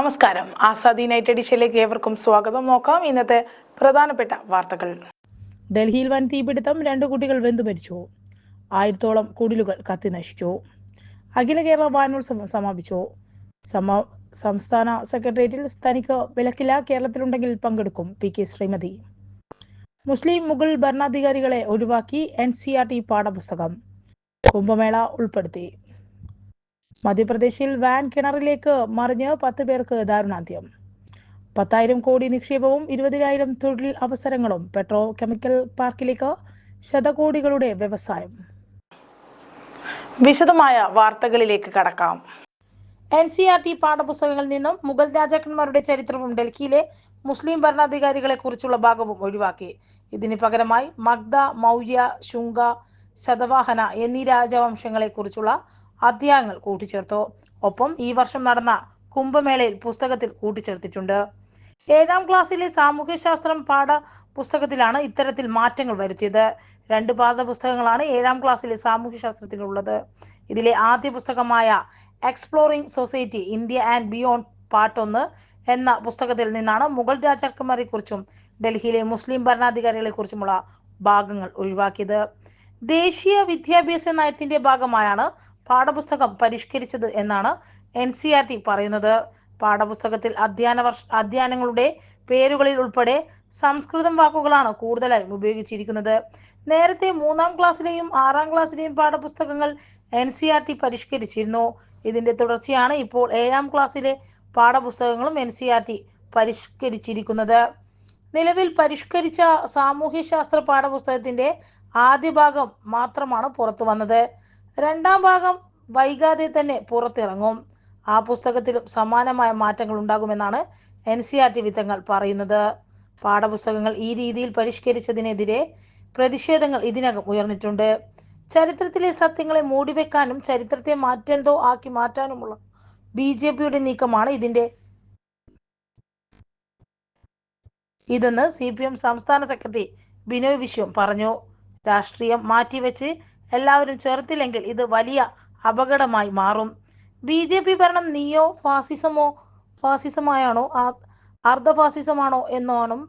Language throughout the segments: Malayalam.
നമസ്കാരം. ആസാദി നൈറ്റ് എഡിഷനിലേക്ക് ഏവർക്കും സ്വാഗതം. നോക്കാം ഇന്നത്തെ പ്രധാനപ്പെട്ട വാർത്തകൾ. ഡൽഹിയിൽ വൻ തീപിടുത്തം രണ്ട് കുട്ടികൾ വെന്തു മരിച്ചു. ആയിരത്തോളം കുടിലുകൾ കത്തി നശിച്ചു. അഖില കേരള വാനോത്സവം സമാപിച്ചു. സമ സംസ്ഥാന സെക്രട്ടേറിയറ്റിൽ തനിക്ക് വിലക്കില്ല. കേരളത്തിലുണ്ടെങ്കിൽ പങ്കെടുക്കും പി കെ ശ്രീമതി. മുസ്ലിം മുഗൾ ഭരണാധികാരികളെ ഒഴിവാക്കി എൻ സി ആർ ടി പാഠപുസ്തകം. കുംഭമേള ഉൾപ്പെടുത്തി. മധ്യപ്രദേശിൽ വാൻ കിണറിലേക്ക് മറിഞ്ഞ് പത്ത് പേർക്ക് ദാരുണാന്ത്യം. പത്തായിരം കോടി നിക്ഷേപവും ഇരുപതിനായിരം തൊഴിൽ അവസരങ്ങളും പെട്രോ കെമിക്കൽ പാർക്കിലേക്ക് ശതകോടികളുടെ വ്യവസായം. വിശദമായ വാർത്തകളിലേക്ക് കടക്കാം. എൻ സി ആർ ടി പാഠപുസ്തകങ്ങളിൽ നിന്നും മുഗൾ രാജാക്കന്മാരുടെ ചരിത്രവും ഡൽഹിയിലെ മുസ്ലിം ഭരണാധികാരികളെ കുറിച്ചുള്ള ഭാഗവും ഒഴിവാക്കി. ഇതിന് പകരമായി മഗ്ദ മൗര്യ ശുങ്ക ശതവാഹന എന്നീ രാജവംശങ്ങളെ കുറിച്ചുള്ള അധ്യായങ്ങൾ കൂട്ടിച്ചേർത്തു. ഒപ്പം ഈ വർഷം നടന്ന കുംഭമേളയിൽ പുസ്തകത്തിൽ കൂട്ടിച്ചേർത്തിട്ടുണ്ട്. ഏഴാം ക്ലാസ്സിലെ സാമൂഹ്യശാസ്ത്രം പാഠ പുസ്തകത്തിലാണ് ഇത്തരത്തിൽ മാറ്റങ്ങൾ വരുത്തിയത്. രണ്ട് പാഠപുസ്തകങ്ങളാണ് ഏഴാം ക്ലാസ്സിലെ സാമൂഹ്യശാസ്ത്രത്തിലുള്ളത് ഇതിലെ ആദ്യ പുസ്തകമായ exploring society India and beyond part ഒന്ന് എന്ന പുസ്തകത്തിൽ നിന്നാണ് മുഗൾ രാജാക്കന്മാരെ കുറിച്ചും ഡൽഹിയിലെ മുസ്ലിം ഭരണാധികാരികളെ കുറിച്ചുമുള്ള ഭാഗങ്ങൾ ഒഴിവാക്കിയത്. ദേശീയ വിദ്യാഭ്യാസ നയത്തിന്റെ ഭാഗമായാണ് പാഠപുസ്തകം പരിഷ്കരിച്ചത് എന്നാണ് എൻ സി ആർ ടി പറയുന്നത്. പാഠപുസ്തകത്തിൽ അധ്യയന വർഷ അധ്യയനങ്ങളുടെ പേരുകളിൽ ഉൾപ്പെടെ സംസ്കൃതം വാക്കുകളാണ് കൂടുതലായി ഉപയോഗിച്ചിരിക്കുന്നത്. നേരത്തെ മൂന്നാം ക്ലാസ്സിലെയും ആറാം ക്ലാസ്സിലെയും പാഠപുസ്തകങ്ങൾ എൻ സി ആർ ടി പരിഷ്കരിച്ചിരുന്നു. ഇതിന്റെ തുടർച്ചയാണ് ഇപ്പോൾ ഏഴാം ക്ലാസ്സിലെ പാഠപുസ്തകങ്ങളും എൻ സി ആർ ടി പരിഷ്കരിച്ചിരിക്കുന്നത്. നിലവിൽ പരിഷ്കരിച്ച സാമൂഹ്യശാസ്ത്ര പാഠപുസ്തകത്തിന്റെ ആദ്യ ഭാഗം മാത്രമാണ് പുറത്തു വന്നത്. രണ്ടാം ഭാഗം വൈകാതെ തന്നെ പുറത്തിറങ്ങും. ആ പുസ്തകത്തിലും സമാനമായ മാറ്റങ്ങൾ ഉണ്ടാകുമെന്നാണ് എൻ സി ആർ ടി വിത്തങ്ങൾ പറയുന്നത്. പാഠപുസ്തകങ്ങൾ ഈ രീതിയിൽ പരിഷ്കരിച്ചതിനെതിരെ പ്രതിഷേധങ്ങൾ ഇതിനകം ഉയർന്നിട്ടുണ്ട്. ചരിത്രത്തിലെ സത്യങ്ങളെ മൂടിവെക്കാനും ചരിത്രത്തെ മാറ്റെന്തോ ആക്കി മാറ്റാനുമുള്ള ബി ജെ പിയുടെ നീക്കമാണ് ഇതിന്റെ ഇതെന്ന് സി പി എം സംസ്ഥാന സെക്രട്ടറി ബിനോയ് വിശ്വം പറഞ്ഞു. രാഷ്ട്രീയം മാറ്റിവെച്ച് എല്ലാവരും ചേർത്തില്ലെങ്കിൽ ഇത് വലിയ അപകടമായി മാറും. ബി ജെ പി ഭരണം നിയോ ഫാസിസമോ ഫാസിസമായാണോ അർദ്ധ ഫാസിസമാണോ എന്നോണം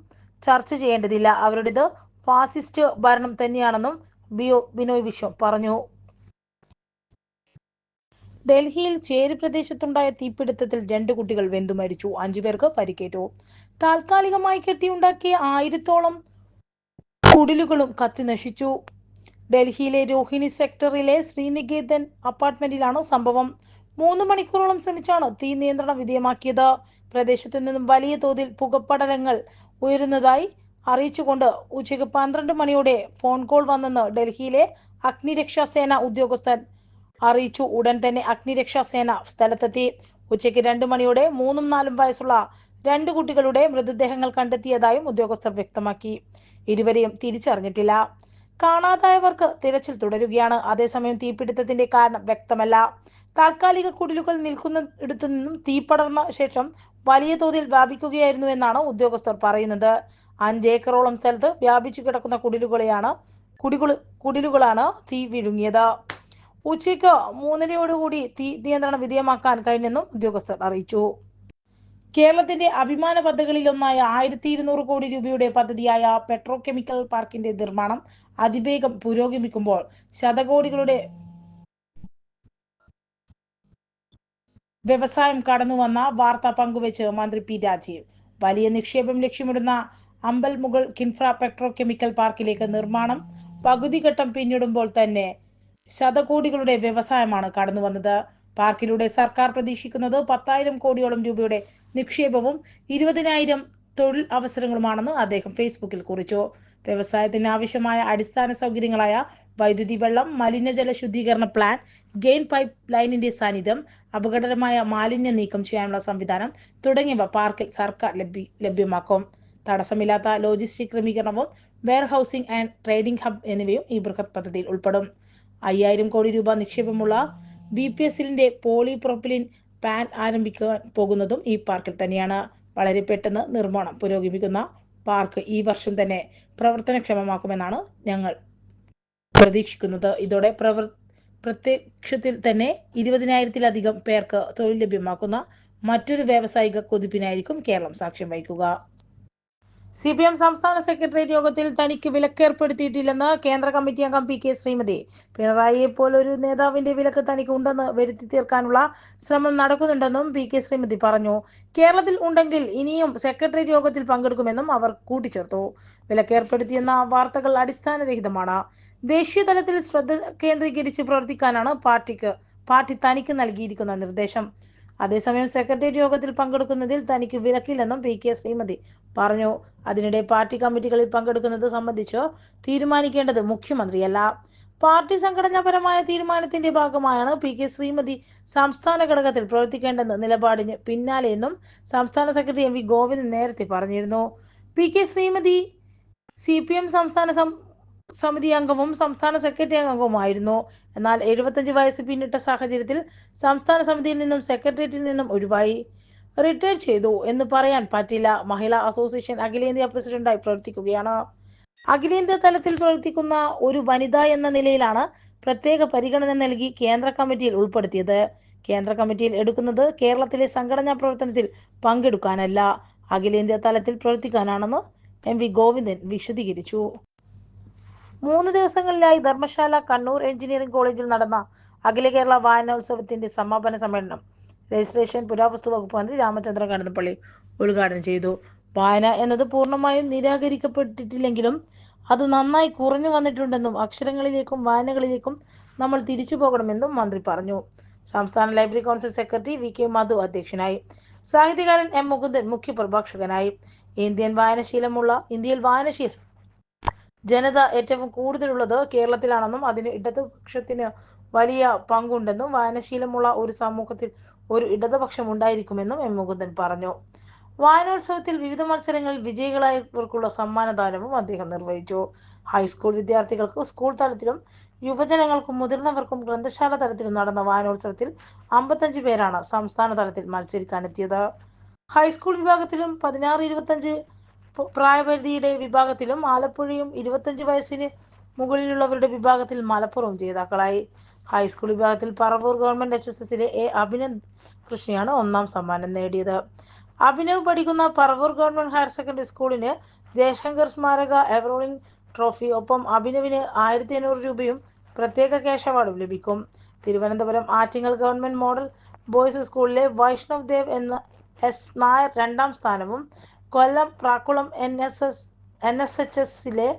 ചർച്ച ചെയ്യേണ്ടതില്ല. അവരുടേത് ഫാസിസ്റ്റ് ഭരണം തന്നെയാണെന്നും ബിയോ ബിനോയ് വിശ്വം പറഞ്ഞു. ഡൽഹിയിൽ ചേരി പ്രദേശത്തുണ്ടായ തീപിടുത്തത്തിൽ രണ്ട് കുട്ടികൾ വെന്തു മരിച്ചു. അഞ്ചു പേർക്ക് പരിക്കേറ്റു. താൽക്കാലികമായി കെട്ടിയുണ്ടാക്കിയ ആയിരത്തോളം കുടിലുകളും കത്തി നശിച്ചു ഡൽഹിയിലെ രോഹിണി സെക്ടറിലെ ശ്രീനികേതൻ അപ്പാർട്ട്മെന്റിലാണ് സംഭവം. മൂന്ന് മണിക്കൂറോളം ശ്രമിച്ചാണ് തീ നിയന്ത്രണ വിധേയമാക്കിയത്. പ്രദേശത്തു നിന്നും വലിയ തോതിൽ പുകപ്പടലങ്ങൾ ഉയരുന്നതായി അറിയിച്ചുകൊണ്ട് ഉച്ചയ്ക്ക് പന്ത്രണ്ട് മണിയോടെ ഫോൺ കോൾ വന്നെന്ന് ഡൽഹിയിലെ അഗ്നിരക്ഷാ സേന ഉദ്യോഗസ്ഥൻ അറിയിച്ചു. ഉടൻ തന്നെ അഗ്നിരക്ഷാ സേന സ്ഥലത്തെത്തി. ഉച്ചയ്ക്ക് രണ്ട് മണിയോടെ മൂന്നും നാലും വയസ്സുള്ള രണ്ട് കുട്ടികളുടെ മൃതദേഹങ്ങൾ കണ്ടെത്തിയതായും ഉദ്യോഗസ്ഥർ വ്യക്തമാക്കി. ഇരുവരെയും തിരിച്ചറിഞ്ഞിട്ടില്ല. കാണാതായവർക്ക് തിരച്ചിൽ തുടരുകയാണ്. അതേസമയം തീപിടുത്തത്തിന്റെ കാരണം വ്യക്തമല്ല. താൽക്കാലിക കുടിലുകൾ നിൽക്കുന്ന ഇടത്തു നിന്നും തീ പടർന്ന ശേഷം വലിയ തോതിൽ വ്യാപിക്കുകയായിരുന്നു എന്നാണ് ഉദ്യോഗസ്ഥർ പറയുന്നത്. അഞ്ച് ഏക്കറോളം സ്ഥലത്ത് വ്യാപിച്ചു കിടക്കുന്ന കുടിലുകളെയാണ് കുടികൾ കുടിലുകളാണ് തീ വിഴുങ്ങിയത്. ഉച്ചയ്ക്ക് മൂന്നരയോടുകൂടി തീ നിയന്ത്രണ വിധേയമാക്കാൻ കഴിഞ്ഞെന്നും ഉദ്യോഗസ്ഥർ അറിയിച്ചു. കേരളത്തിന്റെ അഭിമാന പദ്ധതികളിലൊന്നായ ആയിരത്തി ഇരുന്നൂറ് കോടി രൂപയുടെ പദ്ധതിയായ പെട്രോ കെമിക്കൽ പാർക്കിന്റെ നിർമ്മാണം അതിവേഗം പുരോഗമിക്കുമ്പോൾ ശതകോടികളുടെ വ്യവസായം കടന്നു വന്ന വാർത്ത പങ്കുവച്ച് മന്ത്രി പി രാജീവ്. വലിയ നിക്ഷേപം ലക്ഷ്യമിടുന്ന അമ്പൽ മുകൾ കിൻഫ്ര പെട്രോ കെമിക്കൽ പാർക്കിലേക്ക് നിർമ്മാണം പകുതി ഘട്ടം പിന്നിടുമ്പോൾ തന്നെ ശതകോടികളുടെ വ്യവസായമാണ് കടന്നു വന്നത് പാർക്കിലൂടെ സർക്കാർ പ്രതീക്ഷിക്കുന്നത് പത്തായിരം കോടിയോളം രൂപയുടെ നിക്ഷേപവും ഇരുപതിനായിരം തൊഴിൽ അവസരങ്ങളുമാണെന്ന് അദ്ദേഹം ഫേസ്ബുക്കിൽ കുറിച്ചു. വ്യവസായത്തിന് ആവശ്യമായ അടിസ്ഥാന സൗകര്യങ്ങളായ വൈദ്യുതി വെള്ളം മലിനജല ശുദ്ധീകരണ പ്ലാൻ ഗെയിൻ പൈപ്പ് ലൈനിന്റെ സാന്നിധ്യം അപകടകരമായ മാലിന്യ നീക്കം ചെയ്യാനുള്ള സംവിധാനം തുടങ്ങിയവ പാർക്കിൽ സർക്കാർ ലഭ്യ ലഭ്യമാക്കും. തടസ്സമില്ലാത്ത ലോജിസ്റ്റിക് ക്രമീകരണവും warehousing and trading hub എന്നിവയും ഈ ബൃഹത് പദ്ധതിയിൽ ഉൾപ്പെടും. അയ്യായിരം കോടി രൂപ നിക്ഷേപമുള്ള ബി പി എസിലിന്റെ പോളിപ്രോപ്പിലിൻ പാൻ ആരംഭിക്കാൻ പോകുന്നതും ഈ പാർക്കിൽ തന്നെയാണ്. വളരെ പെട്ടെന്ന് നിർമ്മാണം പുരോഗമിക്കുന്ന പാർക്ക് ഈ വർഷം തന്നെ പ്രവർത്തനക്ഷമമാക്കുമെന്നാണ് ഞങ്ങൾ പ്രതീക്ഷിക്കുന്നത്. ഇതോടെ പ്രവർ പ്രത്യക്ഷത്തിൽ തന്നെ ഇരുപതിനായിരത്തിലധികം പേർക്ക് തൊഴിൽ ലഭ്യമാക്കുന്ന മറ്റൊരു വ്യാവസായിക കുതിപ്പിനായിരിക്കും കേരളം സാക്ഷ്യം വഹിക്കുക. സി പി എം സംസ്ഥാന സെക്രട്ടേറിയറ്റ് യോഗത്തിൽ തനിക്ക് വിലക്കേർപ്പെടുത്തിയിട്ടില്ലെന്ന് കേന്ദ്ര കമ്മിറ്റി അംഗം പി കെ ശ്രീമതി. പിണറായിയെ പോലൊരു നേതാവിന്റെ വിലക്ക് തനിക്ക് ഉണ്ടെന്ന് വരുത്തി തീർക്കാനുള്ള ശ്രമം നടക്കുന്നുണ്ടെന്നും പി കെ ശ്രീമതി പറഞ്ഞു. കേരളത്തിൽ ഉണ്ടെങ്കിൽ ഇനിയും സെക്രട്ടേറിയറ്റ് യോഗത്തിൽ പങ്കെടുക്കുമെന്നും അവർ കൂട്ടിച്ചേർത്തു. വിലക്കേർപ്പെടുത്തിയെന്ന വാർത്തകൾ അടിസ്ഥാനരഹിതമാണ്. ദേശീയ തലത്തിൽ ശ്രദ്ധ കേന്ദ്രീകരിച്ച് പ്രവർത്തിക്കാനാണ് പാർട്ടിക്ക് പാർട്ടി തനിക്ക് നൽകിയിരിക്കുന്ന നിർദ്ദേശം. അതേസമയം സെക്രട്ടേറിയറ്റ് യോഗത്തിൽ പങ്കെടുക്കുന്നതിൽ തനിക്ക് വിലക്കില്ലെന്നും പി കെ ശ്രീമതി പറഞ്ഞു. അതിനിടെ പാർട്ടി കമ്മിറ്റികളിൽ പങ്കെടുക്കുന്നത് സംബന്ധിച്ച് തീരുമാനിക്കേണ്ടത് മുഖ്യമന്ത്രിയല്ല. പാർട്ടി സംഘടനാപരമായ തീരുമാനത്തിന്റെ ഭാഗമായാണ് പി കെ ശ്രീമതി സംസ്ഥാന ഘടകത്തിൽ പ്രവർത്തിക്കേണ്ടെന്ന് നിലപാടിന് പിന്നാലെയെന്നും സംസ്ഥാന സെക്രട്ടറി എം വി ഗോവിന്ദ് നേരത്തെ പറഞ്ഞിരുന്നു. P K Sreemathi C P M സംസ്ഥാന സമിതി അംഗവും സംസ്ഥാന സെക്രട്ടറി അംഗവുമായിരുന്നു. എന്നാൽ എഴുപത്തഞ്ച് വയസ്സ് പിന്നിട്ട സാഹചര്യത്തിൽ സംസ്ഥാന സമിതിയിൽ നിന്നും സെക്രട്ടേറിയറ്റിൽ നിന്നും ഒഴിവായി. റിട്ടയർ ചെയ്തു എന്ന് പറയാൻ പറ്റില്ല. മഹിളാ അസോസിയേഷൻ അഖിലേന്ത്യാ പ്രസിഡന്റായി പ്രവർത്തിക്കുകയാണ്. അഖിലേന്ത്യാ തലത്തിൽ പ്രവർത്തിക്കുന്ന ഒരു വനിത എന്ന നിലയിലാണ് പ്രത്യേക പരിഗണന നൽകി കേന്ദ്ര കമ്മിറ്റിയിൽ ഉൾപ്പെടുത്തിയത്. കേന്ദ്ര കമ്മിറ്റിയിൽ എടുക്കുന്നത് കേരളത്തിലെ സംഘടനാ പ്രവർത്തനത്തിൽ പങ്കെടുക്കാനല്ല. അഖിലേന്ത്യാ തലത്തിൽ പ്രവർത്തിക്കാനാണെന്ന് എം വി ഗോവിന്ദൻ വിശദീകരിച്ചു. മൂന്ന് ദിവസങ്ങളിലായി ധർമ്മശാല കണ്ണൂർ എഞ്ചിനീയറിംഗ് കോളേജിൽ നടന്ന അഖില കേരള വായനോത്സവത്തിന്റെ സമാപന സമ്മേളനം രജിസ്ട്രേഷൻ പുരാവസ്തു വകുപ്പ് മന്ത്രി രാമചന്ദ്ര കടന്നപ്പള്ളി ഉദ്ഘാടനം ചെയ്തു. വായന എന്നത് പൂർണമായും നിരാകരിക്കപ്പെട്ടിട്ടില്ലെങ്കിലും അത് നന്നായി കുറഞ്ഞു വന്നിട്ടുണ്ടെന്നും അക്ഷരങ്ങളിലേക്കും വായനകളിലേക്കും നമ്മൾ തിരിച്ചു പോകണമെന്നും മന്ത്രി പറഞ്ഞു. സംസ്ഥാന library council secretary V K Madhu അധ്യക്ഷനായി. സാഹിത്യകാരൻ എം മുകുന്ദൻ മുഖ്യപ്രഭാഷകനായി. ഇന്ത്യൻ വായനശീലമുള്ള ഇന്ത്യയിൽ വായനശീലം ജനത ഏറ്റവും കൂടുതലുള്ളത് കേരളത്തിലാണെന്നും അതിന് ഇടതുപക്ഷത്തിന് വലിയ പങ്കുണ്ടെന്നും വായനശീലമുള്ള ഒരു സമൂഹത്തിൽ ഒരു ഇടതുപക്ഷം ഉണ്ടായിരിക്കുമെന്നും എം മുകുന്ദൻ പറഞ്ഞു. വായനോത്സവത്തിൽ വിവിധ മത്സരങ്ങളിൽ വിജയികളായവർക്കുള്ള സമ്മാനദാനവും അദ്ദേഹം നിർവഹിച്ചു. ഹൈസ്കൂൾ വിദ്യാർത്ഥികൾക്ക് സ്കൂൾ തലത്തിലും യുവജനങ്ങൾക്കും മുതിർന്നവർക്കും ഗ്രന്ഥശാല തലത്തിലും നടന്ന വായനോത്സവത്തിൽ അമ്പത്തഞ്ച് പേരാണ് സംസ്ഥാന തലത്തിൽ മത്സരിക്കാനെത്തിയത്. ഹൈസ്കൂൾ വിഭാഗത്തിലും പതിനാറ് ഇരുപത്തഞ്ച് പ്രായപരിധിയുടെ വിഭാഗത്തിലും ആലപ്പുഴയും ഇരുപത്തഞ്ച് വയസ്സിന് മുകളിലുള്ളവരുടെ വിഭാഗത്തിൽ മലപ്പുറവും ജേതാക്കളായി. ഹൈസ്കൂൾ വിഭാഗത്തിൽ പറവൂർ ഗവൺമെന്റ് എച്ച് എസ് എസിലെ എ അഭിനന്ദ് കൃഷ്ണയാണ് ഒന്നാം സമ്മാനം നേടിയത്. അഭിനവ് പഠിക്കുന്ന പറവൂർ ഗവൺമെന്റ് ഹയർ സെക്കൻഡറി സ്കൂളിന് ജയശങ്കർ സ്മാരക എവറോളിംഗ് ട്രോഫി ഒപ്പം അഭിനവിന് ആയിരത്തി അഞ്ഞൂറ് രൂപയും പ്രത്യേക ക്യാഷ് അവാർഡും ലഭിക്കും. Thiruvananthapuram Attingal government model boys സ്കൂളിലെ വൈഷ്ണവ് ദേവ് എന്ന എസ് നായർ രണ്ടാം സ്ഥാനവും Kollam Prakkulam N S S N S H എസിലെ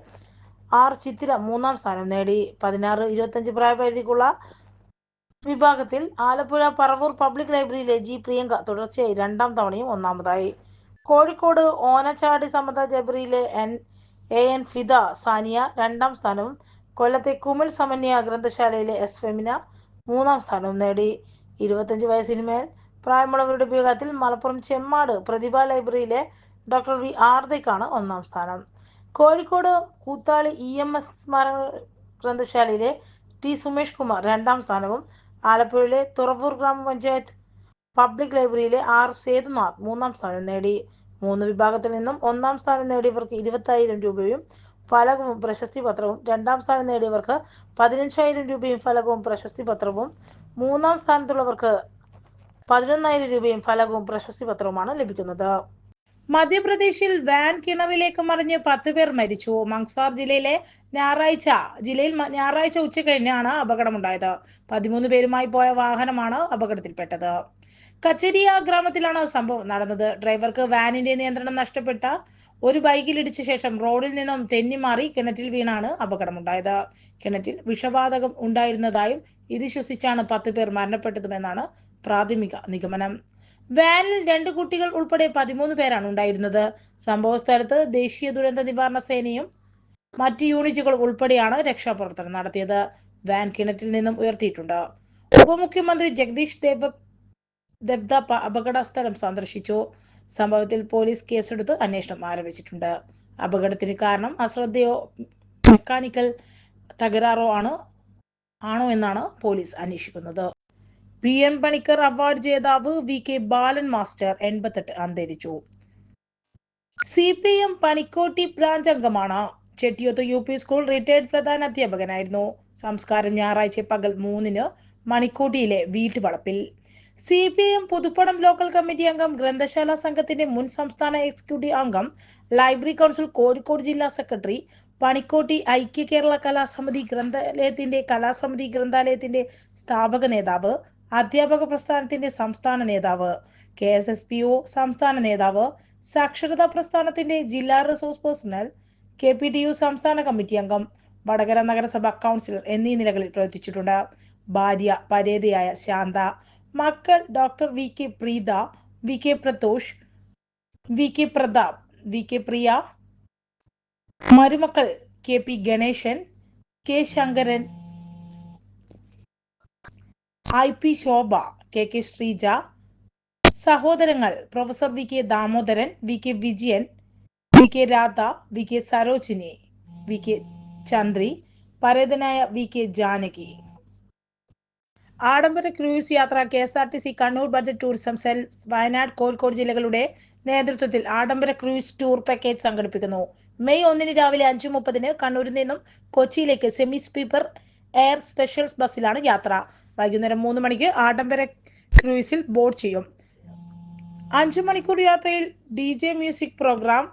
ആർ ചിത്തിര മൂന്നാം സ്ഥാനം നേടി. പതിനാറ് ഇരുപത്തഞ്ച് പ്രായപരിധിക്കുള്ള വിഭാഗത്തിൽ ആലപ്പുഴ പറവൂർ പബ്ലിക് ലൈബ്രറിയിലെ ജി പ്രിയങ്ക തുടർച്ചയായി രണ്ടാം തവണയും ഒന്നാമതായി. Kozhikode Onachadi Samatha ലൈബ്രറിയിലെ N A N Fida Saniya രണ്ടാം സ്ഥാനവും കൊല്ലത്തെ കുമിൾ സമന്യ ഗ്രന്ഥശാലയിലെ എസ് ഫെമിന മൂന്നാം സ്ഥാനവും നേടി. ഇരുപത്തഞ്ച് വയസ്സിന് മേൽ പ്രായമുള്ളവരുടെ വിഭാഗത്തിൽ മലപ്പുറം ചെമ്മാട് പ്രതിഭ ലൈബ്രറിയിലെ ഡോക്ടർ വി ആർദയ്ക്കാണ് ഒന്നാം സ്ഥാനം. Kozhikode Koothali E M S സ്മാരക ഗ്രന്ഥശാലയിലെ ടി സുമേഷ് കുമാർ രണ്ടാം സ്ഥാനവും ആലപ്പുഴയിലെ തുറവൂർ ഗ്രാമപഞ്ചായത്ത് പബ്ലിക് ലൈബ്രറിയിലെ ആർ സേതുനാഥ് മൂന്നാം സ്ഥാനം നേടി. മൂന്ന് വിഭാഗത്തിൽ നിന്നും ഒന്നാം സ്ഥാനം നേടിയവർക്ക് ഇരുപത്തായിരം രൂപയും ഫലകവും പ്രശസ്തി പത്രവും രണ്ടാം സ്ഥാനം നേടിയവർക്ക് പതിനഞ്ചായിരം രൂപയും ഫലകവും പ്രശസ്തി പത്രവും മൂന്നാം സ്ഥാനത്തുള്ളവർക്ക് പതിനൊന്നായിരം രൂപയും ഫലകവും പ്രശസ്തി പത്രവുമാണ് ലഭിക്കുന്നത്. മധ്യപ്രദേശിൽ വാൻ കിണറിലേക്ക് മറിഞ്ഞ് പത്ത് പേർ മരിച്ചു. മങ്സാർ ജില്ലയിലെ ഞായറാഴ്ച ജില്ലയിൽ ഞായറാഴ്ച ഉച്ച കഴിഞ്ഞാണ് അപകടമുണ്ടായത്. പതിമൂന്ന് പേരുമായി പോയ വാഹനമാണ് അപകടത്തിൽപ്പെട്ടത്. കച്ചേരിയ ഗ്രാമത്തിലാണ് സംഭവം നടന്നത്. ഡ്രൈവർക്ക് വാനിന്റെ നിയന്ത്രണം നഷ്ടപ്പെട്ട ഒരു ബൈക്കിലിടിച്ച ശേഷം റോഡിൽ നിന്നും തെന്നിമാറി കിണറ്റിൽ വീണാണ് അപകടമുണ്ടായത്. കിണറ്റിൽ വിഷവാതകം ഉണ്ടായിരുന്നതായും ഇത് ശ്വസിച്ചാണ് പത്ത് പേർ മരണപ്പെട്ടതുമെന്നാണ് പ്രാഥമിക നിഗമനം. വാനിൽ രണ്ട് കുട്ടികൾ ഉൾപ്പെടെ പതിമൂന്ന് പേരാണ് ഉണ്ടായിരുന്നത്. സംഭവ സ്ഥലത്ത് ദേശീയ ദുരന്ത നിവാരണ സേനയും മറ്റ് യൂണിറ്റുകൾ ഉൾപ്പെടെയാണ് രക്ഷാപ്രവർത്തനം നടത്തിയത്. വാൻ കിണറ്റിൽ നിന്നും ഉയർത്തിയിട്ടുണ്ട്. ഉപമുഖ്യമന്ത്രി ജഗദീഷ് ദേവ അപകടസ്ഥലം അപകട സ്ഥലം സന്ദർശിച്ചു. സംഭവത്തിൽ പോലീസ് കേസെടുത്ത് അന്വേഷണം ആരംഭിച്ചിട്ടുണ്ട്. അപകടത്തിന് കാരണം അശ്രദ്ധയോ മെക്കാനിക്കൽ തകരാറോ ആണ് ആണോ എന്നാണ് പോലീസ് അന്വേഷിക്കുന്നത്. പി എൻ പണിക്കർ അവാർഡ് ജേതാവ് വി കെ ബാലൻ മാസ്റ്റർ എൺപത്തെട്ട് അന്തരിച്ചു. C P M Panikkotti branch അംഗമാണ്. Chettiyoth U P school retired പ്രധാന അധ്യാപകനായിരുന്നു. സംസ്കാരം ഞായറാഴ്ച പകൽ മൂന്നിന് മണിക്കോട്ടിയിലെ വീട്ടുവളപ്പിൽ. C P M Puthuppanam local committee അംഗം ഗ്രന്ഥശാല സംഘത്തിന്റെ മുൻ സംസ്ഥാന എക്സിക്യൂട്ടീവ് അംഗം ലൈബ്രറി കൗൺസിൽ കോഴിക്കോട് ജില്ലാ സെക്രട്ടറി പണിക്കോട്ടി ഐക്യ കേരള കലാസമിതി ഗ്രന്ഥാലയത്തിന്റെ കലാസമിതി ഗ്രന്ഥാലയത്തിന്റെ സ്ഥാപക നേതാവ് അധ്യാപക പ്രസ്ഥാനത്തിന്റെ സംസ്ഥാന നേതാവ് K S S P O സംസ്ഥാന നേതാവ് സാക്ഷരതാ പ്രസ്ഥാനത്തിന്റെ ജില്ലാ resource personnel K P T U സംസ്ഥാന കമ്മിറ്റി അംഗം വടകര നഗരസഭ കൗൺസിലർ എന്നീ നിലകളിൽ പ്രവർത്തിച്ചിട്ടുണ്ട്. ഭാര്യ പരേതയായ ശാന്ത മക്കൾ doctor V K Preetha V K Pratosh V K Prathap V K Priya മരുമക്കൾ K P Ganeshan K Sankaran I P Shobha K K Sreeja സഹോദരങ്ങൾ professor V K Damodaran V K Vijayan V K Radha V K Sarojini V K Chandri പരേതനായ വി കെ ജാനകി. ആഡംബര ക്രൂയിസ് യാത്ര K S R T C Kannur budget tourism cell Wayanad Kozhikode ജില്ലകളുടെ നേതൃത്വത്തിൽ ആഡംബര ക്രൂയിസ് ടൂർ പാക്കേജ് സംഘടിപ്പിക്കുന്നു. മെയ് ഒന്നിന് രാവിലെ അഞ്ചു മുപ്പതിന് കണ്ണൂരിൽ നിന്നും കൊച്ചിയിലേക്ക് സെമി സ്പീപ്പർ എയർ സ്പെഷ്യൽ ബസ്സിലാണ് യാത്ര. വൈകുന്നേരം മൂന്ന് മണിക്ക് ആഡംബര ക്രൂയിസിൽ ബോർഡ് ചെയ്യും. അഞ്ചു മണിക്കൂർ യാത്രയിൽ D J music program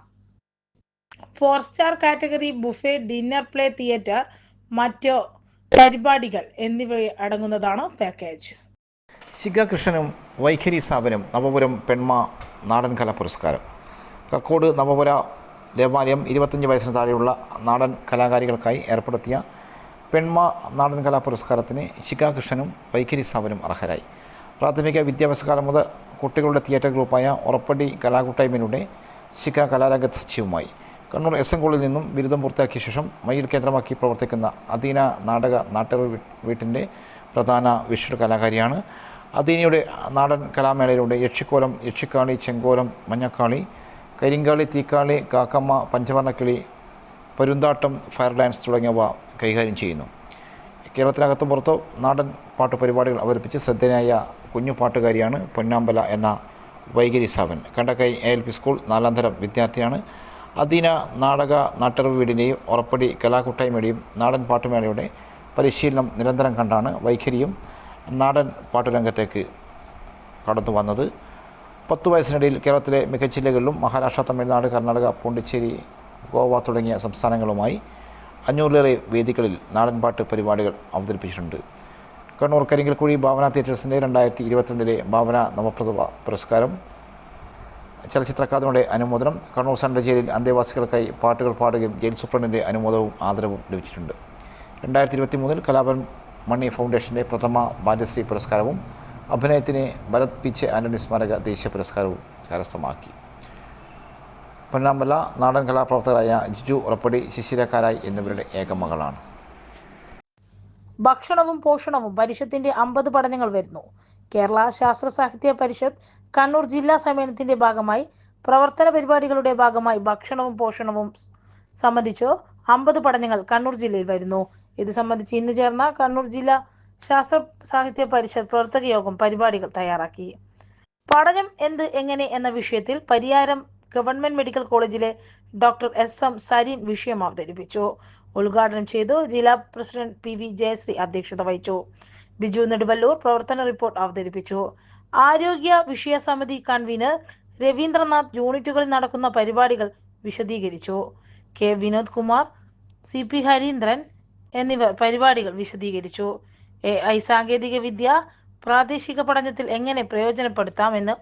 four star category buffet dinner play theatre മറ്റ് പരിപാടികൾ എന്നിവ അടങ്ങുന്നതാണ് പാക്കേജ്. ശിഖ കൃഷ്ണനും വൈഖരി സ്ഥാപനം നവപുരം പെൺമ നാടൻ കലാ പുരസ്കാരം. കക്കോട് നവപുര ദേവാലയം ഇരുപത്തഞ്ച് വയസ്സിന് താഴെയുള്ള നാടൻ കലാകാരികൾക്കായി ഏർപ്പെടുത്തിയ പെൺമ നാടൻ കലാ പുരസ്കാരത്തിന് ശിഖാകൃഷ്ണനും വൈഖരി സാവനും അർഹരായി. പ്രാഥമിക വിദ്യാഭ്യാസ കാലം മുതൽ കുട്ടികളുടെ തിയേറ്റർ ഗ്രൂപ്പായ ഉറപ്പടി കലാകൂട്ടായ്മയിലൂടെ ശിഖ കലാരംഗത്ത് സജീവമായി കണ്ണൂർ എസ് എൻ കോളിൽ നിന്നും ബിരുദം പൂർത്തിയാക്കിയ ശേഷം മയിൽ കേന്ദ്രമാക്കി പ്രവർത്തിക്കുന്ന അദീന നാടക നാട്ടക വീട്ടിന്റെ പ്രധാന വിഷ്ണു കലാകാരിയാണ്. അദീനയുടെ നാടൻ കലാമേളയിലൂടെ യക്ഷിക്കോലം യക്ഷിക്കാളി ചെങ്കോലം മഞ്ഞക്കാളി കരിങ്കാളി തീക്കാളി കാക്കമ്മ പഞ്ചവർണക്കിളി പരുന്താട്ടം ഫയർ ഡാൻസ് തുടങ്ങിയവ കൈകാര്യം ചെയ്യുന്നു. കേരളത്തിനകത്തും പുറത്തോ നാടൻ പാട്ട് പരിപാടികൾ അവതരിപ്പിച്ച് ശ്രദ്ധേയനായ കുഞ്ഞു പാട്ടുകാരിയാണ് പൊന്നാമ്പല എന്ന Vaikari Savan. Kandakkai A L P school നാലാം തരം വിദ്യാർത്ഥിയാണ്. അദീന നാടക നാട്ടറിവ് വീടിന്റെയും ഉറപ്പടി കലാകൂട്ടായ്മയുടെയും നാടൻ പാട്ടുമേളയുടെ പരിശീലനം നിരന്തരം കണ്ടാണ് വൈഖരിയും നാടൻ പാട്ടുരംഗത്തേക്ക് കടന്നു വന്നത്. പത്തു വയസ്സിനിടയിൽ കേരളത്തിലെ മികച്ച ജില്ലകളിലും മഹാരാഷ്ട്ര തമിഴ്നാട് കർണാടക പോണ്ടിച്ചേരി ഗോവ തുടങ്ങിയ സംസ്ഥാനങ്ങളുമായി അഞ്ഞൂറിലേറെ വേദികളിൽ നാടൻപാട്ട് പരിപാടികൾ അവതരിപ്പിച്ചിട്ടുണ്ട്. കണ്ണൂർ കരിങ്കൽക്കുഴി ഭാവന തിയേറ്റേഴ്സിന്റെ രണ്ടായിരത്തി ഇരുപത്തിരണ്ടിലെ ഭാവന നവപ്രതിഭ പുരസ്കാരം. ചലച്ചിത്ര അക്കാദമിയുടെ അനുമോദനം കണ്ണൂർ സെൻട്രൽ ജയിലിൽ അന്തേവാസികൾക്കായി പാട്ടുകൾ പാടുകയും ജയിൽ സൂപ്രണ്ടിന്റെ അനുമോദവും ആദരവും ലഭിച്ചിട്ടുണ്ട്. രണ്ടായിരത്തി ഇരുപത്തി മൂന്നിൽ കലാപൻ മണി ഫൗണ്ടേഷന്റെ പ്രഥമ ബാല്യശ്രീ പുരസ്കാരവും അഭിനയത്തിന് ഭരത് പിച്ച് ആന്റണി സ്മാരക ദേശീയ പുരസ്കാരവും കരസ്ഥമാക്കി. പൊന്നാമ്പല നാടൻ കലാപ്രവർത്തകരായ ജിജു ഉറപ്പടി ശിശിരക്കാരായി എന്നിവരുടെ ഏകമകളാണ് ഭക്ഷണവും പോഷണവും പരിഷത്തിന്റെ അമ്പത് പഠനങ്ങൾ വരുന്നു. കേരള ശാസ്ത്ര സാഹിത്യ പരിഷത്ത് കണ്ണൂർ ജില്ലാ സമ്മേളനത്തിന്റെ ഭാഗമായി പ്രവർത്തന പരിപാടികളുടെ ഭാഗമായി ഭക്ഷണവും പോഷണവും സംബന്ധിച്ച് അമ്പത് പഠനങ്ങൾ കണ്ണൂർ ജില്ലയിൽ വരുന്നു. ഇത് സംബന്ധിച്ച് ഇന്ന് ചേർന്ന കണ്ണൂർ ജില്ലാ ശാസ്ത്ര സാഹിത്യ പരിഷത്ത് പ്രവർത്തക യോഗം പരിപാടികൾ തയ്യാറാക്കി. പഠനം എന്ത് എങ്ങനെ എന്ന വിഷയത്തിൽ പരിയാരം ഗവൺമെന്റ് മെഡിക്കൽ കോളേജിലെ ഡോക്ടർ എസ് എം സരീൻ വിഷയം അവതരിപ്പിച്ചു. ഉദ്ഘാടനം ചെയ്തു ജില്ലാ പ്രസിഡന്റ് പി വി ജയശ്രീ അധ്യക്ഷത വഹിച്ചു. ബിജു നെടുവല്ലൂർ പ്രവർത്തന റിപ്പോർട്ട് അവതരിപ്പിച്ചു. ആരോഗ്യ വിഷയ സമിതി കൺവീനർ രവീന്ദ്രനാഥ് യൂണിറ്റുകളിൽ നടക്കുന്ന പരിപാടികൾ വിശദീകരിച്ചു. K Vinod Kumar C P Harindran എന്നിവർ പരിപാടികൾ വിശദീകരിച്ചു. എ ഐ സാങ്കേതിക വിദ്യ പ്രാദേശിക പഠനത്തിൽ എങ്ങനെ പ്രയോജനപ്പെടുത്താമെന്ന്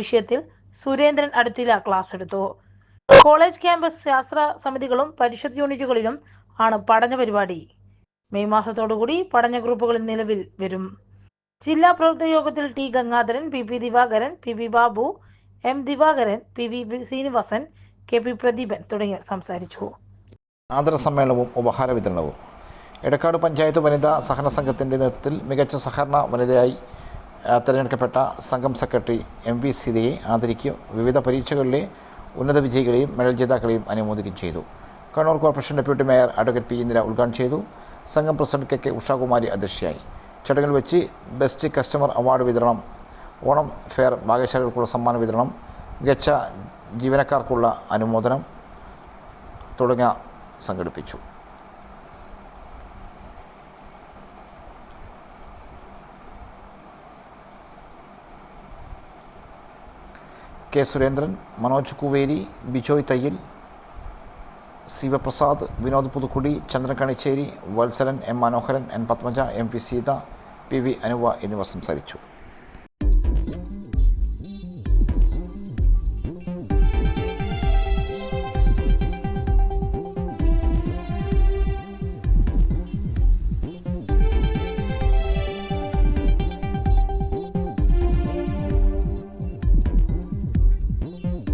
വിഷയത്തിൽ സുരേന്ദ്രൻ അടുത്തില ക്ലാസ് എടുത്തു. കോളേജ് ക്യാമ്പസ് ശാസ്ത്ര സമിതികളും പരിഷത്ത് യൂണിറ്റുകളിലും ആണ് പഠന പരിപാടി. മെയ് മാസത്തോടുകൂടി പഠന ഗ്രൂപ്പുകളിൽ നിലവിൽ വരും. ജില്ലാ പ്രവർത്തക യോഗത്തിൽ T Gangadharan P P Divakaran P V Babu M Divakaran P V Srinivasan K P Pradeepan തുടങ്ങിയവർ സംസാരിച്ചു. ആദര സമ്മേളനവും ഉപഹാര വിതരണവും. എടക്കാട് പഞ്ചായത്ത് വനിതാ സഹകരണ സംഘത്തിന്റെ നേതൃത്വത്തിൽ മികച്ച സഹകരണ വനിതയായി തിരഞ്ഞെടുക്കപ്പെട്ട സംഘം സെക്രട്ടറി എം വി സീതയെ ആദരിക്കുകയും വിവിധ പരീക്ഷകളിലെ ഉന്നത വിജയികളെയും മെഡൽ ജേതാക്കളെയും അനുമോദിക്കുകയും ചെയ്തു. Kannur corporation deputy mayor advocate P Indira ഉദ്ഘാടനം ചെയ്തു. സംഘം പ്രസിഡന്റ് കെ കെ ഉഷാകുമാരി അധ്യക്ഷയായി. ചടങ്ങിൽ വെച്ച് ബെസ്റ്റ് കസ്റ്റമർ അവാർഡ് വിതരണം ഓണം ഫെയർ ഭാഗ്യശാലികൾക്കുള്ള സമ്മാന വിതരണം മികച്ച ജീവനക്കാർക്കുള്ള അനുമോദനം തുടങ്ങിയ സംഘടിപ്പിച്ചു. K Surendran Manoj Kuveri Bijoy Thayyil Shivaprasad Vinod Puthukkudi Chandran Kanicheri Valsaran M Manoharan N Padmaja M P Seetha P V Anuva എന്നിവർ സംസാരിച്ചു.